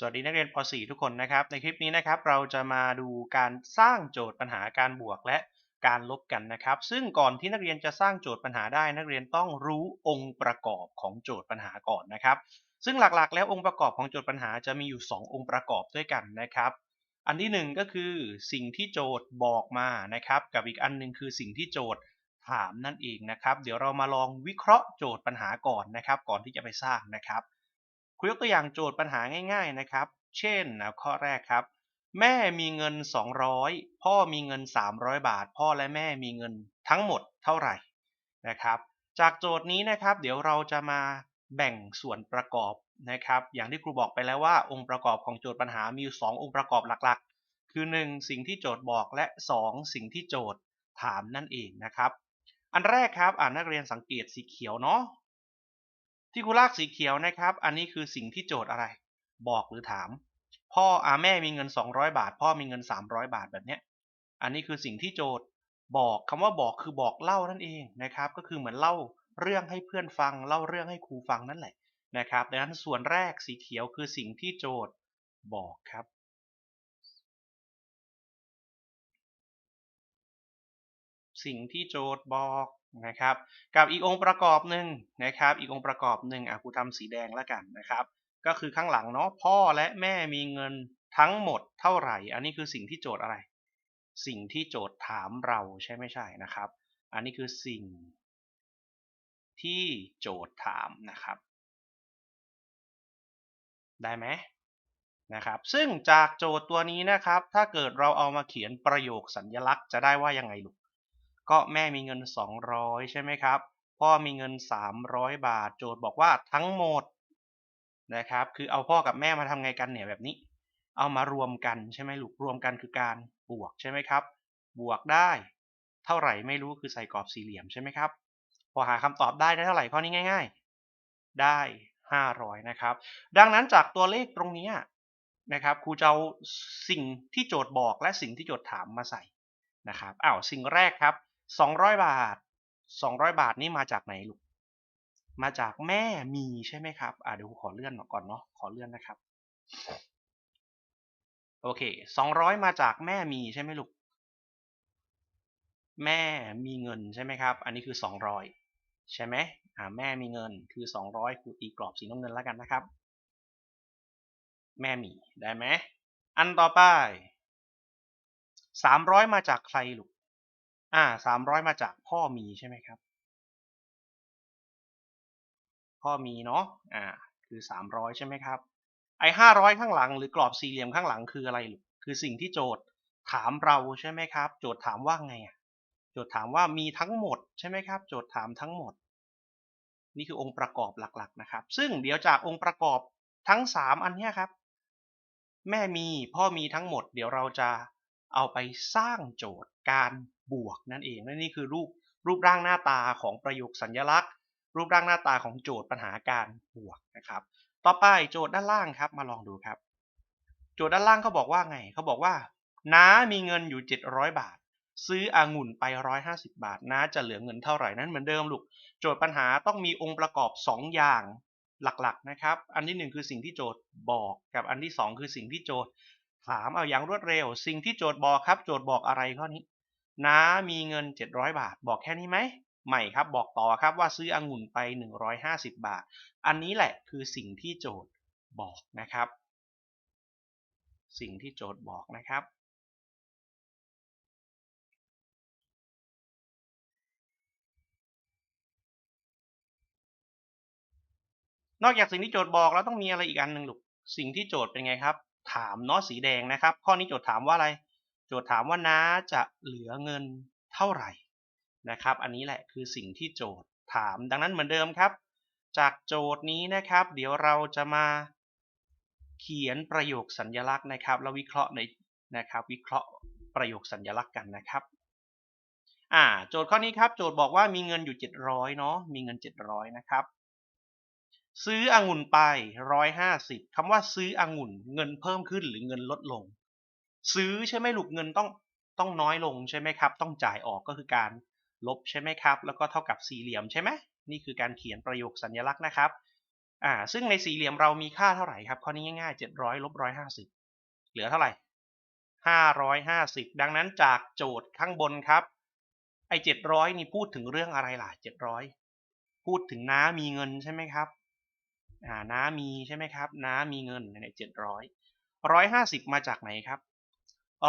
สวัสดีนักเรียนป .4 ทุกคนนะครับ ในคลิปนี้นะครับเราจะมาดูการสร้างโจทย์ปัญหาการบวกและการลบกันนะครับ ซึ่งก่อนที่นักเรียนจะสร้างโจทย์ปัญหาได้ นักเรียนต้องรู้องค์ประกอบของโจทย์ปัญหาก่อนนะครับ ซึ่งหลักๆ แล้วองค์ประกอบของโจทย์ปัญหาจะมีอยู่ 2 องค์ประกอบด้วยกันนะครับ อันที่ 1 ก็คือสิ่งที่โจทย์บอกมานะครับ กับอีกอันหนึงคือสิ่งที่โจทย์ถามนั่นเองนะครับ เดี๋ยวเรามาลองวิเคราะห์โจทย์ปัญหาก่อนนะครับ ก่อนที่จะไปสร้างนะครับ ครูยกตัวอย่างโจทย์ปัญหาง่าย ๆนะครับ เช่นนะข้อแรกครับ แม่มีเงิน 200 พ่อมีเงิน 300 บาท พ่อและแม่มีเงินทั้งหมดเท่าไหร่นะครับ จากโจทย์นี้นะครับ เดี๋ยวเราจะมาแบ่งส่วนประกอบนะครับ อย่างที่ครูบอกไปแล้วว่าองค์ประกอบของโจทย์ปัญหามีอยู่ 2 องค์ประกอบหลักๆ คือ 1 สิ่งที่โจทย์บอกและ 2 สิ่งที่โจทย์ถามนั่นเองนะครับ อันแรกครับอ่านนักเรียนสังเกตสีเขียวเนาะ ที่ครูลากสีเขียวนะครับ อันนี้คือสิ่งที่โจทย์อะไร บอกหรือถาม พ่ออาแม่มีเงิน 200 บาท พ่อมีเงิน 300 บาทแบบเนี้ยอันนี้คือสิ่งที่โจทย์บอกคำว่าบอกคือบอกเล่านั่นเองนะครับ ก็คือเหมือนเล่าเรื่องให้เพื่อนฟัง เล่าเรื่องให้ครูฟังนั่นแหละนะครับดังนั้นส่วนแรกสีเขียวคือสิ่งที่โจทย์บอกครับสิ่งที่โจทย์บอกนะครับกับอีกองค์ประกอบหนึ่งนะครับอีกองค์ประกอบหนึ่งอะครูทำสีแดงแล้วกันนะครับ ก็คือข้างหลังเนาะพ่อและแม่มีเงินทั้งหมดเท่าไหร่ อันนี้คือสิ่งที่โจทย์อะไร สิ่งที่โจทย์ถามเราใช่ไม่ใช่นะครับ อันนี้คือสิ่งที่โจทย์ถามนะครับ ได้ไหมนะครับซึ่งจากโจทย์ตัวนี้นะครับ ถ้าเกิดเราเอามาเขียนประโยคสัญญลักษณ์จะได้ว่ายังไงลูก ก็แม่มีเงิน 200 ใช่ไหมครับ พ่อมีเงิน 300 บาท โจทย์บอกว่าทั้งหมดนะครับ คือเอาพ่อกับแม่มาทำไงกันเนี่ยแบบนี้ เอามารวมกันใช่ไหมลูก รวมกันคือการบวกใช่ไหมครับ บวกได้ เท่าไหร่ไม่รู้คือใส่กรอบสี่เหลี่ยมใช่ไหมครับ พอหาคำตอบได้ได้เท่าไหร่ข้อนี้ง่าย ๆ ได้ 500 นะครับ ดังนั้นจากตัวเลขตรงนี้นะครับ ครูจะเอาสิ่งที่โจทย์บอกและสิ่งที่โจทย์ถามมาใส่นะครับ อ้าว สิ่งแรกครับ 200บาท200บาทนี่มาจากไหนลูก มาจากแม่มีใช่ไหมครับ อ่าเดี๋ยวขอเลื่อนก่อนเนาะ ขอเลื่อนนะครับ โอเค200มาจากแม่มีใช่ไหมลูก แม่มีเงินใช่ไหมครับ อันนี้คือ200ใช่ไหมอ่าแม่มีเงินคือ200ครูตีกรอบสีน้ำเงินแล้วกันนะครับ แม่มีได้ไหม อันต่อไป300มาจากใครลูก อ่า300มาจากพ่อมีใช่ไหมครับ พ่อมีเนาะอ่าคือ300ใช่ไหมครับ ไอ้500ข้างหลังหรือกรอบสี่เหลี่ยมข้างหลังคืออะไรลูกคือสิ่งที่โจทย์ถามเราใช่ไหมครับ โจทย์ถามว่าไงอะโจทย์ถามว่ามีทั้งหมดใช่ไหมครับ โจทย์ถามทั้งหมด นี่คือองค์ประกอบหลักๆนะครับ ซึ่งเดี๋ยวจากองค์ประกอบทั้ง 3 อันเนี้ยครับ แม่มีพ่อมีทั้งหมด เดี๋ยวเราจะเอาไปสร้างโจทย์การ บวกนั่นเองและนี่คือรูปรูปร่างหน้าตาของประโยคสัญญลักษณ์ รูปร่างหน้าตาของโจทย์ปัญหาการบวกนะครับ ต่อไปโจทย์ด้านล่างครับมาลองดูครับ โจทย์ด้านล่างเขาบอกว่าไงเขาบอกว่าน้ามีเงินอยู่ 700 บาท ซื้อองุ่นไป 150 บาท น้าจะเหลือเงินเท่าไหร่นั้นเหมือนเดิมลูกโจทย์ปัญหาต้องมีองค์ประกอบ 2 อย่างหลักๆนะครับ อันที่ 1 คือสิ่งที่โจทย์บอกกับอันที่ 2 คือสิ่งที่โจทย์ถามเอาอย่างรวดเร็ว สิ่งที่โจทย์บอกครับ โจทย์บอกอะไรข้อนี้ น้ามีเงิน 700 บาท บอกแค่นี้ไหมไม่ครับบอกต่อครับว่าซื้อองุ่นไป 150 บาท อันนี้แหละคือสิ่งที่โจทย์บอกนะครับ สิ่งที่โจทย์บอกนะครับ นอกจากสิ่งที่โจทย์บอกแล้วต้องมีอะไรอีกอันหนึ่งลูกสิ่งที่โจทย์เป็นไงครับ ถามเนาะสีแดงนะครับ ข้อนี้โจทย์ถามว่าอะไร โจทย์ถามว่าน้าจะเหลือเงินเท่าไหร่นะครับ อันนี้แหละคือสิ่งที่โจทย์ถามดังนั้นเหมือนเดิมครับ จากโจทย์นี้นะครับ เดี๋ยวเราจะมาเขียนประโยคสัญญลักษณ์นะครับ แล้ววิเคราะห์ในนะครับ วิเคราะห์ประโยคสัญญลักษณ์กันนะครับอ่าโจทย์ข้อนี้ครับ โจทย์บอกว่ามีเงินอยู่ 700เนาะมีเงิน 700 นะครับ ซื้อองุ่นไป 150คำว่าซื้อองุ่น เงินเพิ่มขึ้นหรือเงินลดลง ซื้อใช่ไหมลูกเงินต้องต้องน้อยลงใช่ไหมครับ ต้องจ่ายออกก็คือการลบใช่ไหมครับ แล้วก็เท่ากับสี่เหลี่ยมใช่ไหมนี่คือการเขียนประโยคสัญลักษณ์นะครับอ่าซึ่งในสี่เหลี่ยมเรามีค่าเท่าไหร่ครับข้อนี้ง่ายๆเจ็ดร้อยลบร้อยห้าสิบเหลือเท่าไหร่ห้าร้อยห้าสิบดังนั้นจากโจทย์ข้างบนครับ ไอ้เจ็ดร้อยนี่พูดถึงเรื่องอะไรล่ะเจ็ดร้อยพูดถึงน้ามีเงินใช่ไหมครับอ่าน้ามีใช่ไหมครับ น้ามีเงินในเจ็ดร้อยร้อยห้าสิบมาจากไหนครับ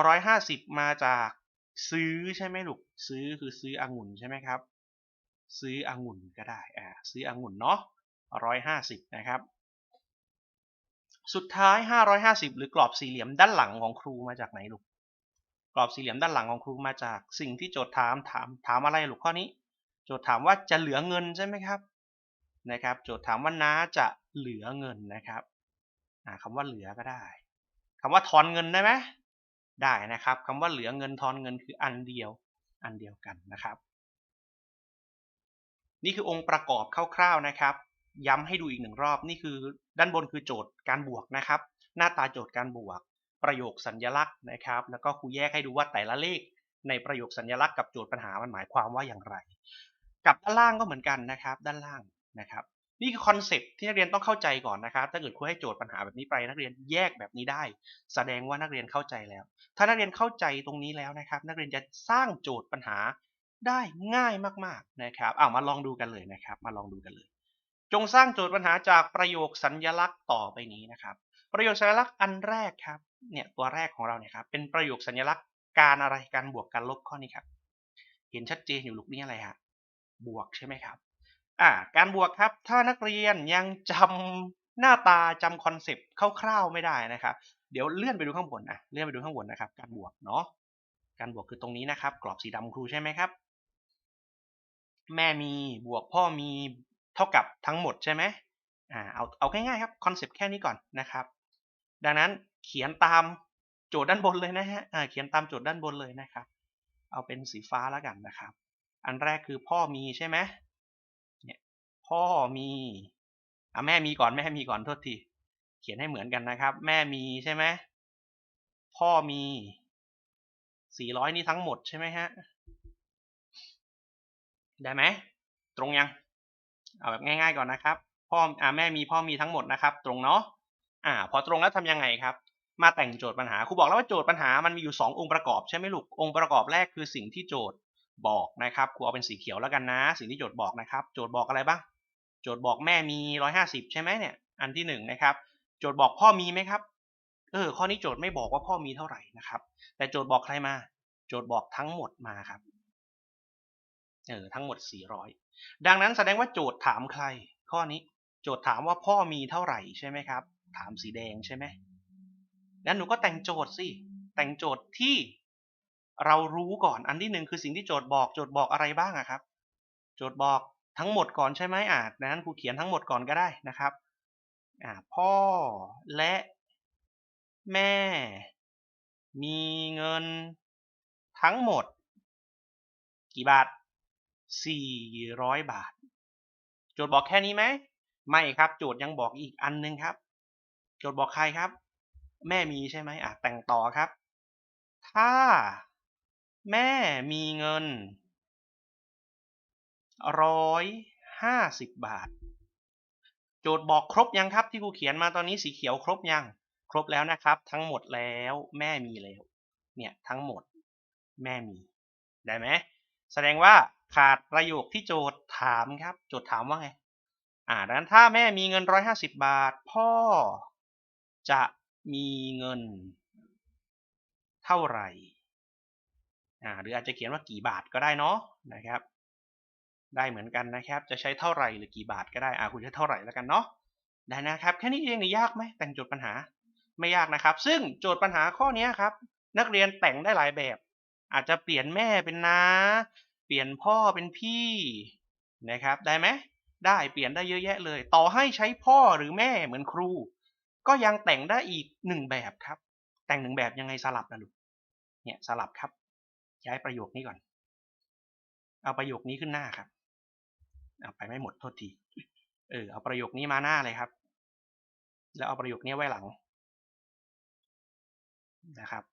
ร้อยห้าสิบมาจากซื้อใช่ไหมลูกซื้อคือซื้อองุ่นใช่ไหมครับ ซื้อองุ่นก็ได้อ่าซื้อองุ่นเนาะร้อยห้าสิบนะครับ สุดท้ายห้าร้อยห้าสิบหรือกรอบสี่เหลี่ยมด้านหลังของครูมาจากไหนลูกกรอบสี่เหลี่ยมด้านหลังของครูมาจากสิ่งที่โจทย์ถามถามถามอะไรลูกข้อนี้ โจทย์ถามว่าจะเหลือเงินใช่ไหมครับนะครับ โจทย์ถามว่าน้าจะเหลือเงินนะครับอ่าคำว่าเหลือก็ได้คำว่าทอนเงินได้ไหม ได้นะครับคำว่าเหลือเงินทอนเงินคืออันเดียวอันเดียวกันนะครับ นี่คือองค์ประกอบคร่าวๆนะครับ ย้ำให้ดูอีกหนึ่งรอบนี่คือ ด้านบนคือโจทย์การบวกนะครับ หน้าตาโจทย์การบวก ประโยคสัญญลักษณ์นะครับ แล้วก็ครูแยกให้ดูว่าแต่ละเลข ในประโยคสัญญลักษณ์กับโจทย์ปัญหามันหมายความว่าอย่างไร กับด้านล่างก็เหมือนกันนะครับ ด้านล่างนะครับ นี่คือคอนเซปที่นักเรียนต้องเข้าใจก่อนนะครับ ถ้าเกิดครูให้โจทย์ปัญหาแบบนี้ไป นักเรียนแยกแบบนี้ได้ แสดงว่านักเรียนเข้าใจแล้ว ถ้านักเรียนเข้าใจตรงนี้แล้วนะครับ นักเรียนจะสร้างโจทย์ปัญหาได้ง่ายมากๆนะครับอ้าวมาลองดูกันเลยนะครับ มาลองดูกันเลย จงสร้างโจทย์ปัญหาจากประโยคสัญญลักษณ์ต่อไปนี้นะครับ ประโยคสัญลักษณ์อันแรกครับ เนี่ยตัวแรกของเราเนี่ยครับ เป็นประโยคสัญลักษณ์การอะไร การบวกการลบข้อนี้ครับ เห็นชัดเจนอยู่ลูกนี้อะไรฮะ บวกใช่ไหมครับ อ่าการบวกครับ ถ้านักเรียนยังจำหน้าตาจำคอนเซปต์คร่าวๆไม่ได้นะครับ เดี๋ยวเลื่อนไปดูข้างบนอะเลื่อนไปดูข้างบนนะครับ การบวกเนาะการบวกคือตรงนี้นะครับ กรอบสีดำครูใช่ไหมครับ แม่มีบวกพ่อมีเท่ากับทั้งหมดใช่ไหมอ่าเอาเอาง่ายๆครับคอนเซปต์แค่นี้ก่อนนะครับ ดังนั้นเขียนตามโจทย์ด้านบนเลยนะฮะอ่าเขียนตามโจทย์ด้านบนเลยนะครับ เอาเป็นสีฟ้าแล้วกันนะครับ อันแรกคือพ่อมีใช่ไหม พ่อมีอะแม่มีก่อนแม่มีก่อนโทษทีเขียนให้เหมือนกันนะครับ แม่มีใช่ไหมพ่อมีสี่ร้อยนี่ทั้งหมดใช่ไหมฮะได้ไหมตรงยัง เอาแบบง่าย ๆ ก่อนนะครับ พ่ออ่าแม่มีพ่อมีทั้งหมดนะครับ ตรงเนาะอ่า พอตรงแล้วทำยังไงครับ มาแต่งโจทย์ปัญหาครูบอกแล้วว่าโจทย์ปัญหามันมีอยู่ 2 องค์ประกอบใช่ไหมลูกองค์ประกอบแรกคือสิ่งที่โจทย์บอกนะครับครูเอาเป็นสีเขียวแล้วกันนะ สิ่งที่โจทย์บอกนะครับ โจทย์บอกอะไรบ้าง โจทย์บอกแม่มี 150 ใช่ไหมเนี่ย อันที่1นงนะครับ โจทย์บอกพ่อมีไหมครับ เออ ข้อนี้โจทย์ไม่บอกว่าพ่อมีเท่าไหร่นะครับ แต่โจทย์บอกใครมา โจทย์บอกทั้งหมดมาครับ เออ ทั้งหมด 400 ดังนั้นแสดงว่าโจทย์ถามใคร ข้อนี้ โจทย์ถามว่าพ่อมีเท่าไหร่ใช่ไหมครับ ถามสีแดงใช่ไหมงั้นหนูก็แต่งโจทย์สิ แต่งโจทย์ที่เรารู้ก่อน อันที่หนึ่งคือสิ่งที่โจทย์บอก โจทย์บอกอะไรบ้างอะครับ โจทย์บอก ทั้งหมดก่อนใช่ไหมอ่าดังนั้นครูเขียนทั้งหมดก่อนก็ได้นะครับอ่าพ่อและแม่ มีเงินทั้งหมด กี่บาท 400 บาท โจทย์บอกแค่นี้ไหมไม่ครับ โจทย์ยังบอกอีกอันนึงครับ โจทย์บอกใครครับ แม่มีใช่ไหมอะแต่งต่อครับ ถ้าแม่มีเงิน ร้อยห้าสิบบาท โจทย์บอกครบยังครับที่ครูเขียนมาตอนนี้สีเขียวครบยัง ครบแล้วนะครับ ทั้งหมดแล้วแม่มีแล้ว เนี่ยทั้งหมดแม่มี ได้ไหมแสดงว่าขาดประโยคที่โจทย์ถามครับ โจทย์ถามว่าไง อ่าดังนั้นถ้าแม่มีเงินร้อยห้าสิบบาท พ่อจะมีเงิน เท่าไหร่อ่าหรืออาจจะเขียนว่ากี่บาทก็ได้เนาะนะครับ ได้เหมือนกันนะครับ จะใช้เท่าไหร่หรือกี่บาทก็ได้อ่าคุณใช้เท่าไหร่แล้วกันเนาะได้นะครับ แค่นี้เองนี่ยากไหมแต่งโจทย์ปัญหาไม่ยากนะครับ ซึ่งโจทย์ปัญหาข้อนี้ครับ นักเรียนแต่งได้หลายแบบ อาจจะเปลี่ยนแม่เป็นน้า เปลี่ยนพ่อเป็นพี่นะครับ ได้ไหมได้เปลี่ยนได้เยอะแยะเลย ต่อให้ใช้พ่อหรือแม่เหมือนครู ก็ยังแต่งได้อีกหนึ่งแบบครับ แต่งหนึ่งแบบยังไงสลับนะลูกเนี่ยสลับครับ ย้ายประโยคนี้ก่อน เอาประโยคนี้ขึ้นหน้าครับ เอาไปไม่หมดโทษที เออเอาประโยคนี้มาหน้าเลยครับ แล้วเอาประโยคนี้ไว้หลังนะครับ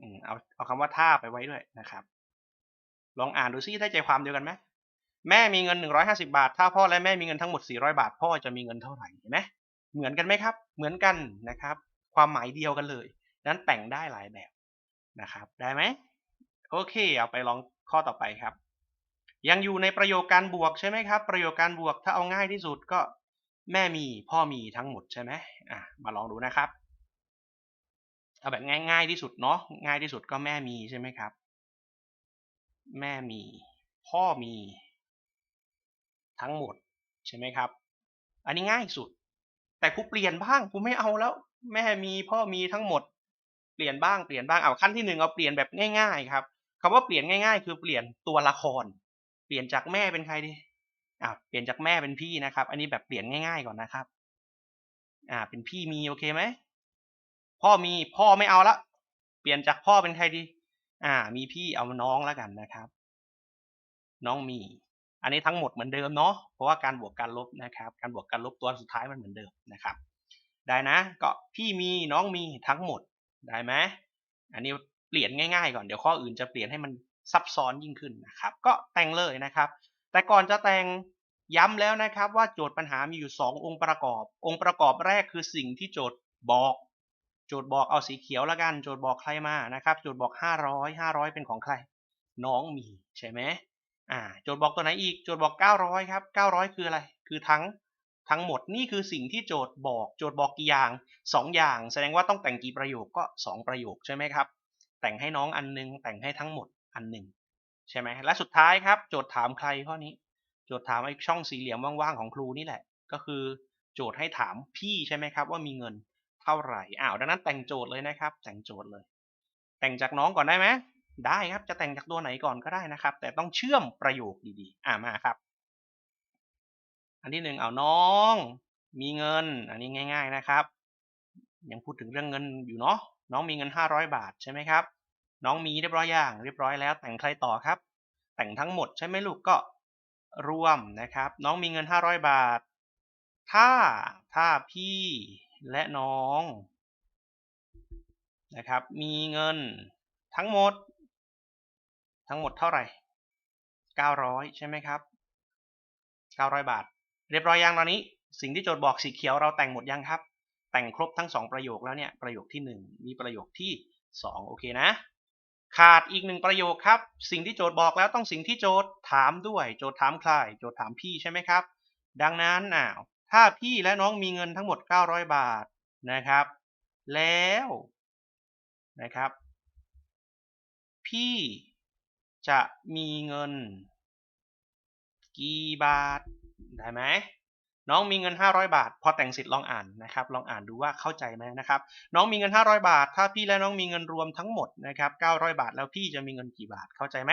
อืมเอาเอาคำว่าท่าไปไว้ด้วยนะครับ ลองอ่านดูซิได้ใจความเดียวกันไหมแม่มีเงิน 150 บาท ถ้าพ่อและแม่มีเงินทั้งหมด 400 บาท พ่อจะมีเงินเท่าไหร่เห็นไหมเหมือนกันไหมครับ เหมือนกันนะครับ ความหมายเดียวกันเลยนั้นแต่งได้หลายแบบนะครับ ได้ไหมโอเค เอาไปลองข้อต่อไปครับ ยังอยู่ในประโยคการบวกใช่ไหมครับ ประโยคการบวกถ้าเอาง่ายที่สุดก็แม่มีพ่อมีทั้งหมดใช่ไหมอะมาลองดูนะครับเอาแบบง่าย ๆที่สุดเนาะง่ายที่สุดก็แม่มีใช่ไหมครับ แม่มี พ่อมี ทั้งหมดใช่ไหมครับ อันนี้ง่ายสุด แต่ครูเปลี่ยนบ้างครูไม่เอาแล้ว แม่มีพ่อมีทั้งหมด เปลี่ยนบ้างเปลี่ยนบ้างเอาขั้นที่หนึ่งเอาเปลี่ยนแบบง่าย ๆ ครับคำว่าเปลี่ยนง่าย ๆ คือเปลี่ยนตัวละคร เปลี่ยนจากแม่เป็นใครดีอ่าเปลี่ยนจากแม่เป็นพี่นะครับ อันนี้แบบเปลี่ยนง่ายๆก่อนนะครับ อ่า เป็นพี่มีโอเคไหมพ่อมีพ่อไม่เอาละ เปลี่ยนจากพ่อเป็นใครดี อ่า มีพี่เอาน้องแล้วกันนะครับ น้องมี อันนี้ทั้งหมดเหมือนเดิมเนาะเพราะว่าการบวกการลบนะครับ การบวกการลบตัวสุดท้ายมันเหมือนเดิมนะครับ ได้นะ ก็พี่มีน้องมีทั้งหมดได้ไหมอันนี้เปลี่ยนง่ายๆก่อนเดี๋ยวข้ออื่นจะเปลี่ยนให้มัน ซับซ้อนยิ่งขึ้นนะครับ ก็แต่งเลยนะครับ แต่ก่อนจะแต่งย้ำแล้วนะครับว่าโจทย์ปัญหามีอยู่ 2 องค์ประกอบ องค์ประกอบแรกคือสิ่งที่โจทย์บอก โจทย์บอกเอาสีเขียวล้วกัน โจทย์บอกใครมานะครับ โจทย์บอก 500 500 เป็นของใคร น้องมีใช่ไหมอ่า โจทย์บอกตัวไหนอีก โจทย์บอก 900 ครับ 900 คืออะไร คือทั้งทั้งหมดนี่คือสิ่งที่โจทย์บอก โจทย์บอกกี่อย่าง 2 อย่าง แสดงว่าต้องแต่งกี่ประโยคก็ 2 ประโยคใช่ไหมครับ แต่งให้น้องอันนึง แต่งให้ทั้งหมด อันหนึ่งใช่ไหมและสุดท้ายครับ โจทย์ถามใครข้อนี้ โจทย์ถามไอ้ช่องสี่เหลี่ยมว่างๆของครูนี่แหละ ก็คือโจทย์ให้ถามพี่ใช่ไหมครับ ว่ามีเงินเท่าไหร่อ้าวดังนั้นแต่งโจทย์เลยนะครับ แต่งโจทย์เลย แต่งจากน้องก่อนได้ไหมได้ครับจะแต่งจากตัวไหนก่อนก็ได้นะครับ แต่ต้องเชื่อมประโยคดีๆ อ่ามาครับ อันที่หนึ่งเอาน้อง มีเงิน อันนี้ง่าย ๆนะครับ ยังพูดถึงเรื่องเงินอยู่เนาะน้องมีเงินห้าร้อยบาทใช่ไหมครับ น้องมีเรียบร้อยอย่าง เรียบร้อยแล้ว แต่งใครต่อครับ แต่งทั้งหมดใช่ไหมลูกก็รวมนะครับ น้องมีเงินห้าร้อยบาท ถ้าถ้าพี่และน้องนะครับ มีเงินทั้งหมด ทั้งหมดเท่าไหร่เก้าร้อยใช่ไหมครับเก้าร้อยบาท เรียบร้อยยังตอนนี้ สิ่งที่โจทย์บอกสีเขียวเราแต่งหมดยังครับ แต่งครบทั้งสองประโยคแล้วเนี่ย ประโยคที่หนึ่งมีประโยคที่สองโอเคนะ ขาดอีกหนึ่งประโยคครับ สิ่งที่โจทย์บอกแล้วต้องสิ่งที่โจทย์ถามด้วย โจทย์ถามใคร โจทย์ถามพี่ใช่ไหมครับ ดังนั้นอ้าวถ้าพี่และน้องมีเงินทั้งหมด 900 บาทนะครับ แล้วนะครับ พี่จะมีเงิน กี่บาท ได้ไหม น้องมีเงิน 500 บาท พอแต่งเสร็จลองอ่านนะครับ ลองอ่านดูว่าเข้าใจไหมนะครับ น้องมีเงิน 500 บาท ถ้าพี่และน้องมีเงินรวมทั้งหมดนะครับ900 บาท แล้วพี่จะมีเงินกี่บาทเข้าใจไหม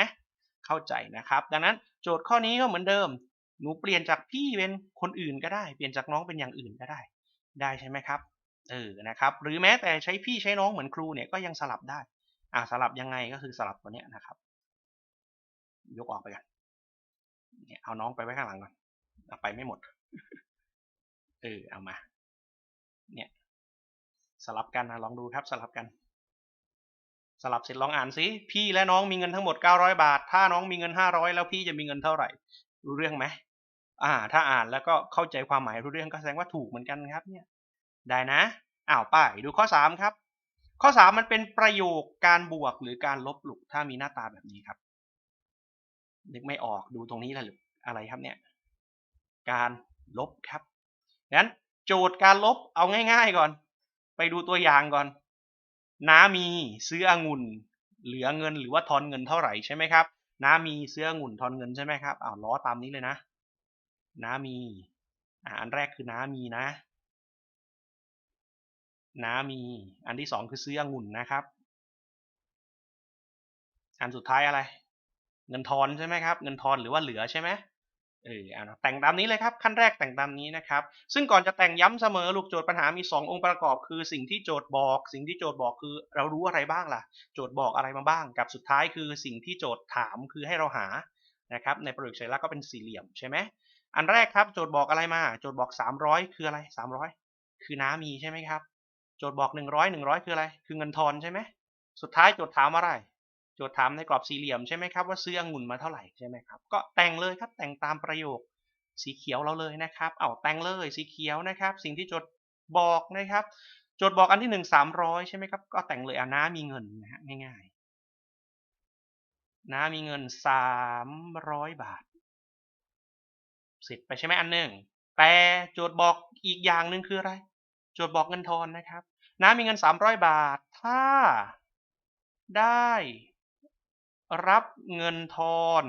เข้าใจนะครับ ดังนั้นโจทย์ข้อนี้ก็เหมือนเดิม หนูเปลี่ยนจากพี่เป็นคนอื่นก็ได้ เปลี่ยนจากน้องเป็นอย่างอื่นก็ได้ ได้ใช่ไหมครับ เออ นะครับ หรือแม้แต่ใช้พี่ใช้น้องเหมือนครูเนี่ยก็ยังสลับได้ อ่าสลับยังไงก็คือสลับตัวเนี้ยนะครับ ยกออกไปกันเนี่ยเอาน้องไปไว้ข้างหลังก่อน ไปไม่หมด เออเอามา เนี่ย สลับกันนะลองดูครับสลับกัน สลับเสร็จลองอ่านซิพี่และน้องมีเงินทั้งหมด 900 บาท ถ้าน้องมีเงิน 500 แล้วพี่จะมีเงินเท่าไหร่รู้เรื่องไหมอ่า ถ้าอ่านแล้วก็เข้าใจความหมายรู้เรื่องก็แสดงว่าถูกเหมือนกันครับ เนี่ย ได้นะอ้าวไปดูข้อ 3 ครับ ข้อ 3 มันเป็นประโยคการบวกหรือการลบหลุกถ้ามีหน้าตาแบบนี้ครับนึกไม่ออกดูตรงนี้แหละหรืออะไรครับเนี่ย การลบครับ งั้นโจทย์การลบเอาง่ายๆก่อน ไปดูตัวอย่างก่อน น้ามีซื้อองุ่น เหลือเงินหรือว่าทอนเงินเท่าไหร่ใช่ไหมครับ น้ามีซื้อองุ่นทอนเงินใช่ไหมครับอ้าวล้อตามนี้เลยนะ น้ามีอ่าอันแรกคือน้ามีนะ น้ามี อันที่สองคือซื้อองุ่นนะครับ อันสุดท้ายอะไร เงินทอนใช่ไหมครับ เงินทอนหรือว่าเหลือใช่ไหม เออเอาแต่งตามนี้เลยครับขั้นแรกแต่งตามนี้นะครับ ซึ่งก่อนจะแต่งย้ำเสมอลูกโจทย์ปัญหามี 2 องค์ประกอบ คือสิ่งที่โจทย์บอก สิ่งที่โจทย์บอกคือ เรารู้อะไรบ้างล่ะ โจทย์บอกอะไรมาบ้าง กับสุดท้ายคือสิ่งที่โจทย์ถามคือให้เราหานะครับในประโยคสัญลักษณ์ก็เป็นสี่เหลี่ยมใช่ไหมอันแรกครับโจทย์บอกอะไรมา โจทย์บอก 300 คืออะไร 300 คือน้ามีใช่ไหมครับ โจทย์บอก 100 100 คืออะไร คือเงินทอนใช่ไหมสุดท้ายโจทย์ถามอะไร โจทย์ถามในกรอบสี่เหลี่ยมใช่ไหมครับว่าซื้อองุ่นมาเท่าไหร่ใช่ไหมครับก็แต่งเลยครับแต่งตามประโยคสีเขียวเราเลยนะครับเอาแต่งเลยสีเขียวนะครับ สิ่งที่โจทย์บอกนะครับ โจทย์บอกอันที่หนึ่งสามร้อยใช่ไหมครับก็แต่งเลยอะน้ามีเงินนะฮะง่ายๆน้ามีเงินสามร้อยบาทเสร็จไปใช่ไหมอันหนึ่งแต่โจทย์บอกอีกอย่างหนึ่งคืออะไร โจทย์บอกเงินทอนนะครับน้ามีเงินสามร้อยบาท ถ้าได้ รับเงินทอน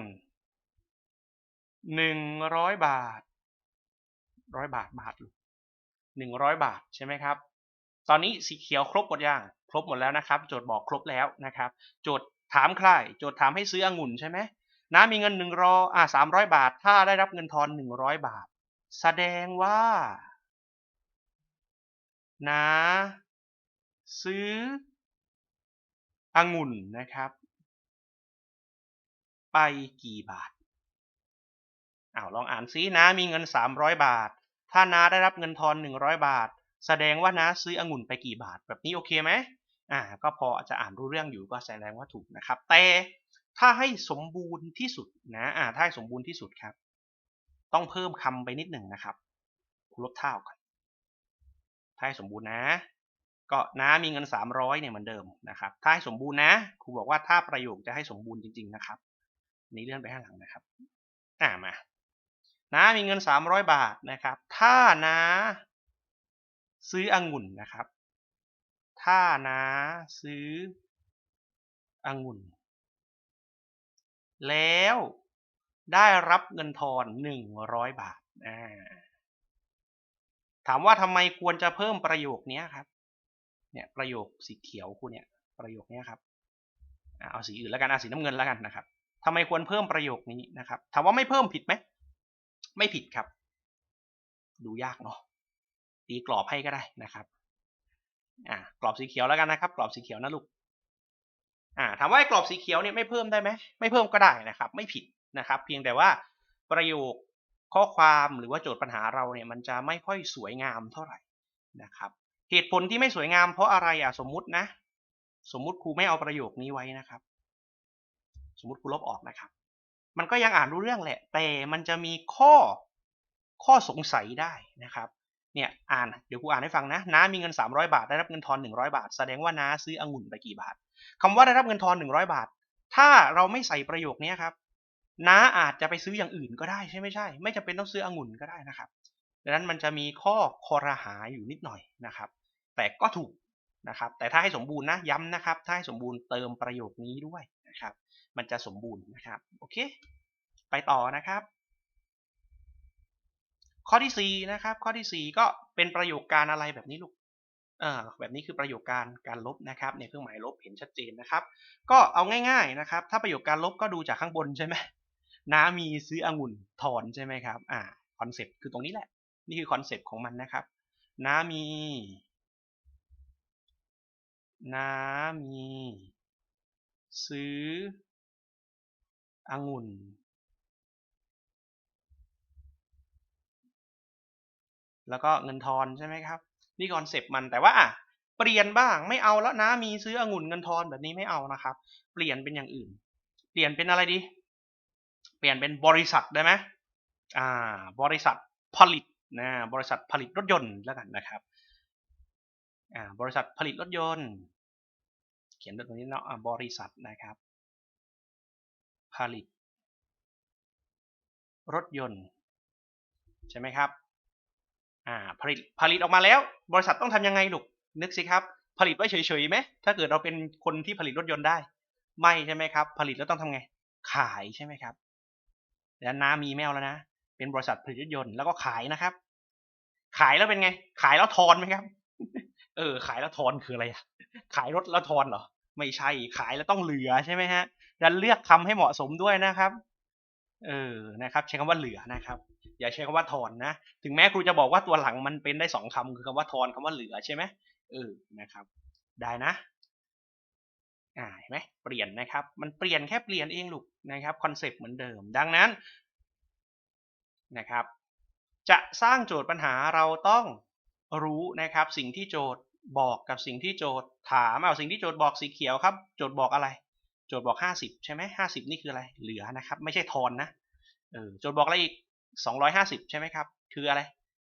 หนึ่งร้อยบาทร้อยบาทบาทหนึ่งร้อยบาทใช่ไหมครับ ตอนนี้สีเขียวครบหมดยังครบหมดแล้วนะครับ โจทย์บอกครบแล้วนะครับ โจทย์ถามใครโจทย์ถามให้ซื้อองุ่นใช่ไหมน้ามีเงินหนึ่งร้อยอ่าสามร้อยบาท ถ้าได้รับเงินทอนหนึ่งร้อยบาท แสดงว่าน้าซื้อองุ่นนะครับ ไปกี่บาทอ้าวลองอ่านซิน้ามีเงิน 300 บาท ถ้าน้าได้รับเงินทอน 100 บาท แสดงว่าน้าซื้อองุ่นไปกี่บาท แบบนี้โอเคไหมอ่า ก็พอจะอ่านรู้เรื่องอยู่ก็แสดงว่าถูกนะครับ แต่ถ้าให้สมบูรณ์ที่สุดนะอ่าถ้าให้สมบูรณ์ที่สุดครับ ต้องเพิ่มคำไปนิดหนึ่งนะครับลบเท่ากันถ้าให้สมบูรณ์นะ ก็น้ามีเงิน 300เนี่ยเหมือนเดิมนะครับ ถ้าให้สมบูรณ์นะครูบอกว่าถ้าประโยคจะให้สมบูรณ์จริง ๆนะครับ นี้เลื่อนไปข้างหลังนะครับอ่ามาน้ามีเงิน 300 บาทนะครับ ถ้าน้าซื้อองุ่นนะครับ ถ้าน้าซื้อองุ่น แล้วได้รับเงินทอน 100 บาทอ่าถามว่าทำไมควรจะเพิ่มประโยคนี้ครับ เนี่ยประโยคสีเขียวคุณเนี่ยประโยคนี้ครับ เอาสีอื่นแล้วกันเอาสีน้ำเงินแล้วกันนะครับ ทำไมควรเพิ่มประโยคนี้นะครับ ถามว่าไม่เพิ่มผิดไหม ไม่ผิดครับ ดูยากเนาะ ตีกรอบให้ก็ได้นะครับ อ่า กรอบสีเขียวแล้วกันนะครับ กรอบสีเขียวนะลูก อ่า ถามว่ากรอบสีเขียวเนี่ยไม่เพิ่มได้ไหม ไม่เพิ่มก็ได้นะครับ ไม่ผิดนะครับ เพียงแต่ว่าประโยคข้อความหรือว่าโจทย์ปัญหาเราเนี่ยมันจะไม่ค่อยสวยงามเท่าไหร่นะครับ เหตุผลที่ไม่สวยงามเพราะอะไรอะสมมุตินะ สมมุติครูไม่เอาประโยคนี้ไว้นะครับ สมมติครูลบออกนะครับ มันก็ยังอ่านรู้เรื่องแหละ แต่มันจะมีข้อข้อสงสัยได้นะครับเนี่ยอ่านเดี๋ยวครูอ่านให้ฟังนะน้ามีเงิน 300 บาท ได้รับเงินทอน 100 บาท แสดงว่าน้าซื้อองุ่นไปกี่บาทคำว่าได้รับเงินทอน 100 บาท ถ้าเราไม่ใส่ประโยคนี้ครับน้าอาจจะไปซื้ออย่างอื่นก็ได้ใช่ไม่ใช่ ไม่จำเป็นต้องซื้อองุ่นก็ได้นะครับดังนั้นมันจะมีข้อคอรหาอยู่นิดหน่อยนะครับ แต่ก็ถูกนะครับ แต่ถ้าให้สมบูรณ์นะย้ำนะครับ ถ้าให้สมบูรณ์เติมประโยคนี้ด้วยนะครับ มันจะสมบูรณ์นะครับ โอเค ไปต่อนะครับ ข้อที่4นะครับ ข้อที่4ก็เป็นประโยคการอะไรแบบนี้ลูกเอ่อแบบนี้คือประโยคการการลบนะครับเนี่ยเครื่องหมายลบเห็นชัดเจนนะครับ ก็เอาง่ายๆนะครับ ถ้าประโยคการลบก็ดูจากข้างบนใช่ไหมน้ามีซื้อองุ่นถอนใช่ไหมครับ อ่าคอนเซปต์คือตรงนี้แหละ นี่คือคอนเซปต์ของมันนะครับ น้ามี น้ามี ซื้อ องุ่นแล้วก็เงินทอนใช่ไหมครับ นี่คอนเซปต์มันแต่ว่าอะเปลี่ยนบ้างไม่เอาแล้วนะมีซื้อองุ่นเงินทอนแบบนี้ไม่เอานะครับ เปลี่ยนเป็นอย่างอื่น เปลี่ยนเป็นอะไรดี เปลี่ยนเป็นบริษัทได้ไหมอ่า บริษัทผลิตนะบริษัทผลิตรถยนต์แล้วกันนะครับอ่าบริษัทผลิตรถยนต์ เขียนตรงนี้เนาะบริษัทนะครับ ผลิต รถยนต์ ใช่ไหมครับอ่าผลิตผลิตออกมาแล้ว บริษัทต้องทำยังไงลูกนึกสิครับ ผลิตไว้เฉยๆไหมถ้าเกิดเราเป็นคนที่ผลิตรถยนต์ได้ ไม่ใช่ไหมครับ ผลิตแล้วต้องทำไง ขายใช่ไหมครับแล้วน้ามีแมวแล้วนะ เป็นบริษัทผลิตรถยนต์แล้วก็ขายนะครับ ขายแล้วเป็นไง ขายแล้วทอนไหมครับ เออ ขายแล้วทอนคืออะไรอะขายรถแล้วทอนเหรอ ไม่ใช่ขายแล้วต้องเหลือใช่ไหมฮะดันเลือกคำให้เหมาะสมด้วยนะครับ เออนะครับ ใช้คำว่าเหลือนะครับ อย่าใช้คำว่าทอนนะ ถึงแม้ครูจะบอกว่าตัวหลังมันเป็นได้สองคำคือคำว่าทอนคำว่าเหลือใช่ไหมเออนะครับ ได้นะอ่าเห็นไหมเปลี่ยนนะครับ มันเปลี่ยนแค่เปลี่ยนเองลูกนะครับคอนเซปต์เหมือนเดิม ดังนั้นนะครับ จะสร้างโจทย์ปัญหาเราต้องรู้นะครับ สิ่งที่โจทย์ บอกกับสิ่งที่โจทย์ถามเอาสิ่งที่โจทย์บอกสีเขียวครับ โจทย์บอกอะไร โจทย์บอกห้าสิบใช่ไหมห้าสิบนี่คืออะไร เหลือนะครับ ไม่ใช่ทอนนะเออโจทย์บอกอะไรอีกสองร้อยห้าสิบใช่ไหมครับ คืออะไร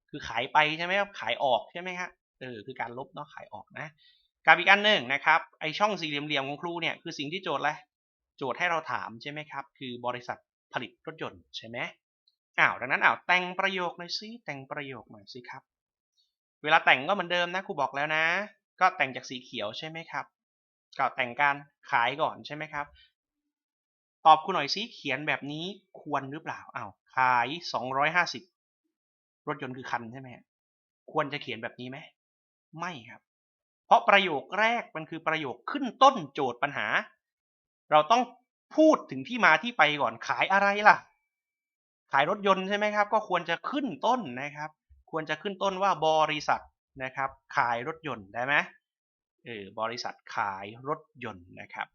คือขายไปใช่ไหมครับ ขายออกใช่ไหมครับเออคือการลบเนาะขายออกนะกับอีกอันหนึ่งนะครับไอช่องสี่เหลี่ยมๆของครูเนี่ยคือสิ่งที่โจทย์อะไรโจทย์ให้เราถามใช่ไหมครับ คือบริษัทผลิตรถยนต์ใช่ไหมอ้าวดังนั้นอ้าวแต่งประโยคหน่อยสิแต่งประโยคหน่อยสิครับ เวลาแต่งก็เหมือนเดิมนะครูบอกแล้วนะ ก็แต่งจากสีเขียวใช่ไหมครับก็แต่งการขายก่อนใช่ไหมครับ ตอบคุณหน่อยซิเขียนแบบนี้ควรหรือเปล่าอ้าวขาย 250 รถยนต์คือคันใช่ไหมควรจะเขียนแบบนี้ไหมไม่ครับ เพราะประโยคแรกมันคือประโยคขึ้นต้นโจทย์ปัญหา เราต้องพูดถึงที่มาที่ไปก่อนขายอะไรล่ะ ขายรถยนต์ใช่ไหมครับ ก็ควรจะขึ้นต้นนะครับ ควรจะขึ้นต้นว่าบริษัทนะครับ ขายรถยนต์ได้ไหมเออบริษัทขายรถยนต์นะครับ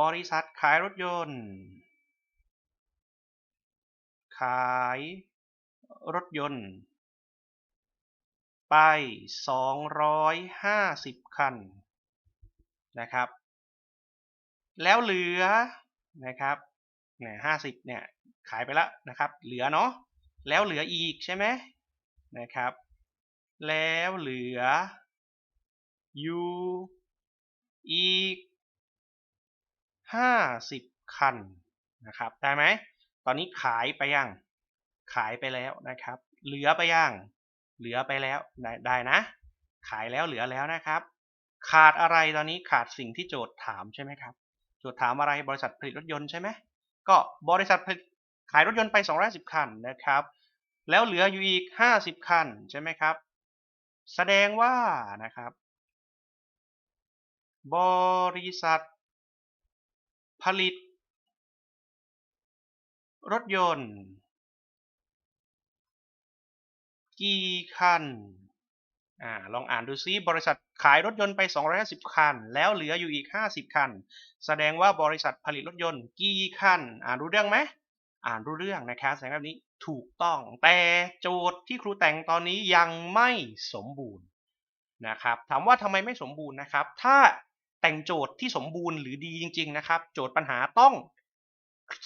บริษัทขายรถยนต์ ขายรถยนต์ ไป 250 คันนะครับ แล้วเหลือนะครับเนี่ยห้าสิบเนี่ย ขายไปแล้วนะครับ เหลือเนาะแล้วเหลืออีกใช่ไหมนะครับ แล้วเหลืออยู่อีกห้าสิบคันนะครับ ได้ไหม ตอนนี้ขายไปยัง ขายไปแล้วนะครับ เหลือไปยัง เหลือไปแล้วไดได้นะ ขายแล้วเหลือแล้วนะครับ ขาดอะไรตอนนี้ขาดสิ่งที่โจทย์ถามใช่ไหมครับ โจทย์ถามอะไรบริษัทผลิตรถยนต์ใช่ไหม ก็บริษัทผลิต ขายรถยนต์ไป210คันนะครับ แล้วเหลืออยู่อีก 50 คันใช่ไหมครับ แสดงว่านะครับ บริษัท ผลิต รถยนต์ กี่คันอ่าลองอ่านดูซิบริษัทขายรถยนต์ไป 250 คัน แล้วเหลืออยู่อีก 50 คัน แสดงว่าบริษัทผลิตรถยนต์กี่คัน อ่านรู้เรื่องไหม อ่านรู้เรื่องนะครับแสดงแบบนี้ถูกต้อง แต่โจทย์ที่ครูแต่งตอนนี้ยังไม่สมบูรณ์นะครับถามว่าทำไมไม่สมบูรณ์นะครับ ถ้าแต่งโจทย์ที่สมบูรณ์หรือดีจริง ๆ นะครับ โจทย์ปัญหาต้อง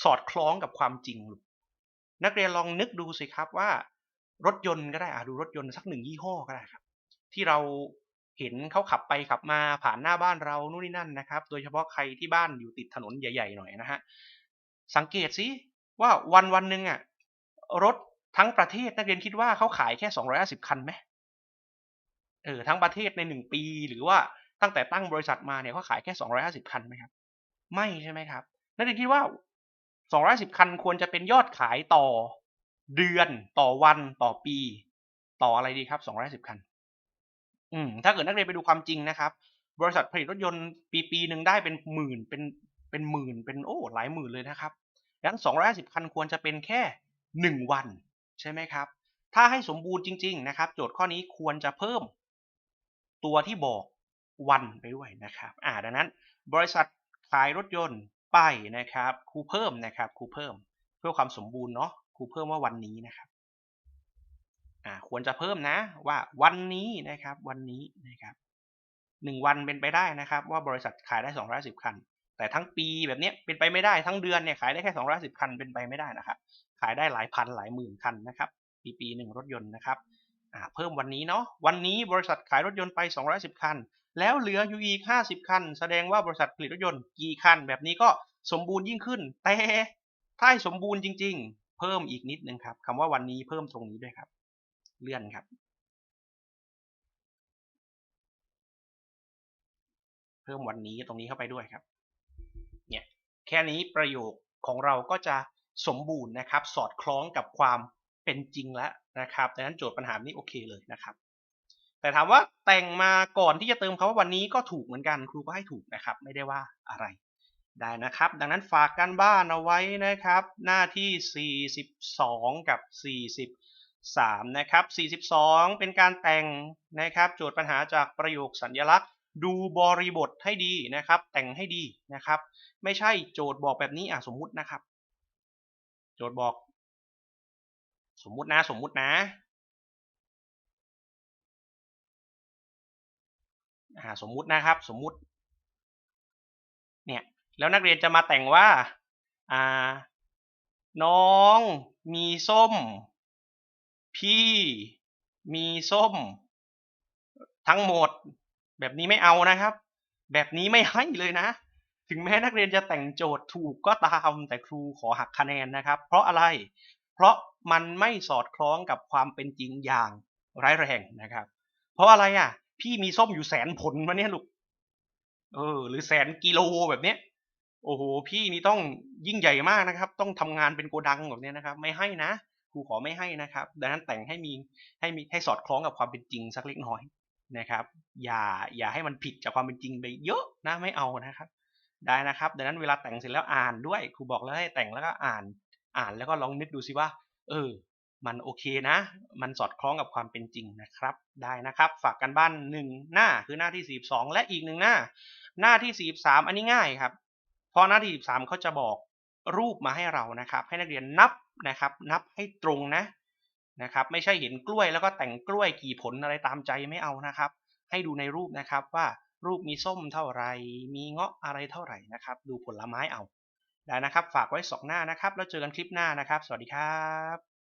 สอดคล้องกับความจริง นักเรียนลองนึกดูสิครับว่ารถยนต์ก็ได้อ่าดูรถยนต์สักหนึ่งยี่ห้อก็ได้ครับ ที่เราเห็นเขาขับไปขับมาผ่านหน้าบ้านเรานู่นนี่นั่นนะครับ โดยเฉพาะใครที่บ้านอยู่ติดถนนใหญ่ ๆ หน่อยนะฮะสังเกตสิ ว่าวันวันหนึ่งอะรถทั้งประเทศนักเรียนคิดว่าเขาขายแค่สองร้อยสิบคันไหมเออทั้งประเทศในหนึ่งปีหรือว่าตั้งแต่ตั้งบริษัทมาเนี่ยเขาขายแค่สองร้อยห้าสิบคันไหมครับ ไม่ใช่ไหมครับ นักเรียนคิดว่าสองร้อยสิบคันควรจะเป็นยอดขายต่อเดือนต่อวันต่อปี ต่ออะไรดีครับสองร้อยสิบคัน อืมถ้าเกิดนักเรียนไปดูความจริงนะครับ บริษัทผลิตรถยนต์ปีปีหนึ่งได้เป็นหมื่นเป็นเป็นหมื่นเป็นโอ้หลายหมื่นเลยนะครับ งนั้น250คันควรจะเป็นแค่ 1 วัน ใช่ไหมครับ ถ้าให้สมบูรณ์จริง ๆ นะครับ โจทย์ข้อนี้ควรจะเพิ่มตัวที่บอกวันไปด้วยนะครับ อ่าดังนั้น บริษัทขายรถยนต์ไปนะครับครูเพิ่มนะครับครูเพิ่ม เพื่อความสมบูรณ์เนาะครูเพิ่มว่าวันนี้นะครับอ่าควรจะเพิ่มนะว่าวันนี้นะครับวันนี้นะครับหนึ่งวันเป็นไปได้นะครับ ว่าบริษัทขายได้210คัน แต่ทั้งปีแบบนี้เป็นไปไม่ได้ทั้งเดือนเนี่ยขายได้แค่210คันเป็นไปไม่ได้นะครับขายได้หลายพันหลายหมื่นคันนะครับปีปีหนึ่งรถยนต์นะครับเพิ่มวันนี้เนาะวันนี้บริษัทขายรถยนต์ไป 210 คัน แล้วเหลืออยู่อีก 50 คัน แสดงว่าบริษัทผลิตรถยนต์กี่คัน แบบนี้ก็สมบูรณ์ยิ่งขึ้น แต่ถ้าสมบูรณ์จริง ๆ เพิ่มอีกนิดนึงครับคำว่าวันนี้เพิ่มตรงนี้ด้วยครับ เลื่อนครับ เพิ่มวันนี้ตรงนี้เข้าไปด้วยครับ แค่นี้ประโยคของเราก็จะสมบูรณ์นะครับ สอดคล้องกับความเป็นจริงแล้วนะครับดังนั้นโจทย์ปัญหานี้โอเคเลยนะครับ แต่ถามว่าแต่งมาก่อนที่จะเติมคำว่าวันนี้ก็ถูกเหมือนกันครูก็ให้ถูกนะครับ ไม่ได้ว่าอะไรได้นะครับ ดังนั้นฝากกันบ้านเอาไว้นะครับ หน้าที่ 42 กับ 43 นะครับ 42 เป็นการแต่งนะครับ โจทย์ปัญหาจากประโยคสัญลักษณ์ ดูบริบทให้ดีนะครับ แต่งให้ดีนะครับ ไม่ใช่โจทย์บอกแบบนี้อะสมมุตินะครับ โจทย์บอก สมมุตินะสมมุตินะอ่าสมมุตินะครับ สมมุติ เนี่ยแล้วนักเรียนจะมาแต่งว่าอ่าน้องมีส้ม พี่มีส้ม ทั้งหมด แบบนี้ไม่เอานะครับ แบบนี้ไม่ให้เลยนะ ถึงแม้นักเรียนจะแต่งโจทย์ถูกก็ตามแต่ครูขอหักคะแนนนะครับ เพราะอะไร เพราะมันไม่สอดคล้องกับความเป็นจริงอย่างร้ายแรงนะครับ เพราะอะไรอะ พี่มีส้มอยู่แสนผลมาเนี่ยลูก เออ หรือแสนกิโลแบบเนี้ย โอ้โห พี่นี่ต้องยิ่งใหญ่มากนะครับ ต้องทำงานเป็นโกดังแบบเนี้ยนะครับ ไม่ให้นะครูขอไม่ให้นะครับ ดังนั้นแต่งให้มีให้มีให้สอดคล้องกับความเป็นจริงสักเล็กน้อย นะครับ อย่าอย่าให้มันผิดจากความเป็นจริงไปเยอะนะไม่เอานะครับ ได้นะครับ ดังนั้นเวลาแต่งเสร็จแล้วอ่านด้วยครูบอกแล้วให้แต่งแล้วก็อ่านอ่านแล้วก็ลองนึกดูสิว่า เออ มันโอเคนะ มันสอดคล้องกับความเป็นจริงนะครับ ได้นะครับ ฝากกันบ้านหนึ่งหน้าคือหน้าที่ 42 และอีกหนึ่งหน้า หน้าที่ 43 อันนี้ง่ายครับเพราะหน้าที่43เขาจะบอกรูปมาให้เรานะครับ ให้นักเรียนนับนะครับ นับให้ตรงนะ นะครับไม่ใช่เห็นกล้วยแล้วก็แต่งกล้วยกี่ผลอะไรตามใจไม่เอานะครับ ให้ดูในรูปนะครับว่ารูปมีส้มเท่าไหร่มีเงาะอะไรเท่าไหร่นะครับ ดูผลไม้เอาได้นะครับ ฝากไว้สองหน้านะครับ แล้วเจอกันคลิปหน้านะครับ สวัสดีครับ